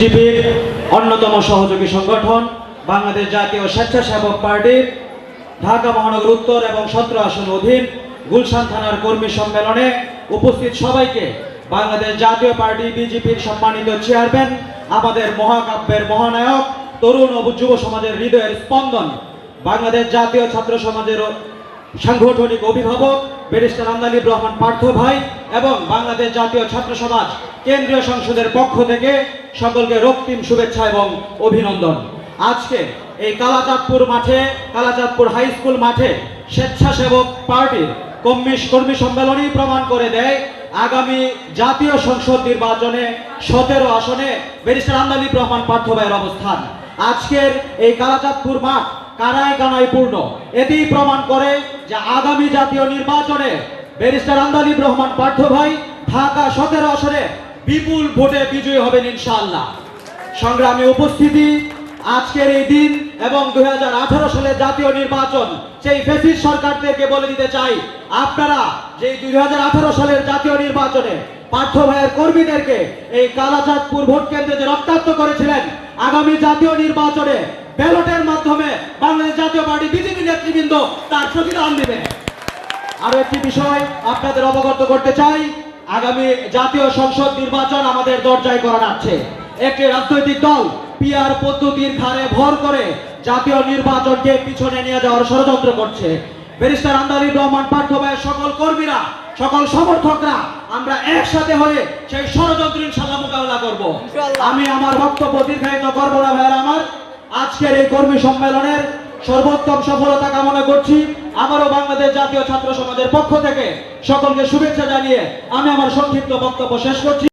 বিজেপির অন্যতম সহযোগী সংগঠন বাংলাদেশ জাতীয় স্বেচ্ছাসেবক পার্টির ঢাকা মহানগর উত্তর এবং সত্র আসন অধীন গুলশান থানার কর্মী সম্মেলনে উপস্থিত সবাইকে বাংলাদেশ জাতীয় পার্টি বিজেপির সম্মানিত চেয়ারম্যান, আমাদের মহাকাব্যের মহানায়ক, তরুণ ও যুব সমাজের হৃদয়ের স্পন্দন, বাংলাদেশ জাতীয় ছাত্র সমাজের সাংগঠনিক অভিভাবক ব্যারিস্টার আমদালিব রহমান পার্থ ভাই এবং বাংলাদেশ জাতীয় ছাত্র সমাজ কেন্দ্রীয় সংসদের পক্ষ থেকে সকলকে রক্তিম শুভেচ্ছা এবং অভিনন্দন। আজকে এই কালাচাঁদপুর মাঠে, কালাচাঁদপুর হাই স্কুল মাঠে স্বেচ্ছাসেবক পার্টির কর্মী কর্মী সম্মেলনই প্রমাণ করে দেয় আগামী জাতীয় সংসদ নির্বাচনে সতেরো আসনে ব্যারিস্টার আমদালিব রহমান পার্থ ভাইয়ের অবস্থান। আজকের এই কালাচাঁদপুর মাঠ কানায় কানায় পূর্ণ। এটি প্রমাণ করে যে আগামী জাতীয় নির্বাচনে ব্যারিস্টার আন্দালিব রহমান পার্থ ভাই ঢাকা সতেরো আসনে বিপুল ভোটে বিজয়ী হবেন ইনশাআল্লাহ। সংগ্রামী উপস্থিতি, আজকের এই দিন এবং দুই হাজার সালের জাতীয় নির্বাচন, সেই ফেসিস সরকারদেরকে বলে দিতে চাই, আপনারা যে দুই হাজার আঠারো সালের জাতীয় নির্বাচনে পার্থ ভাইয়ের কর্মীদেরকে এই কালাচাঁদপুর ভোট কেন্দ্রে যে রক্তাক্ত করেছিলেন আগামী জাতীয় নির্বাচনে ব্যালটের মাধ্যমে বাংলাদেশ জাতীয় পার্টি বিজেপি নেতৃবৃন্দ তার প্রতিদান দিবে। আরও একটি বিষয় আপনাদের অবগত করতে চাই, আগামী জাতীয় সংসদ নির্বাচন আমাদের দরজায় করা যাচ্ছে একটি রাজনৈতিক দল পিআর পদ্ধতির ঘাড়ে ভর করে জাতীয় নির্বাচনকে পিছনে নিয়ে যাওয়ার ষড়যন্ত্র করছে। ব্যারিস্টার আন্দালিব রহমান পার্থ ভাইয়ের সকল কর্মীরা সকল সমর্থকরা আমরা একসাথে হয়ে সেই ষড়যন্ত্র ইনশাল্লাহ মোকাবেলা করব। আমি আমার বক্তব্য দীর্ঘায়িত করব না ভাইয়ের আমার। আজকের এই কর্মী সম্মেলনের সর্বোত্তম সফলতা কামনা করছি। আমারও বাংলাদেশ জাতীয় ছাত্র সমাজের পক্ষ থেকে সকলকে শুভেচ্ছা জানিয়ে আমি আমার সংক্ষিপ্ত বক্তব্য শেষ করছি।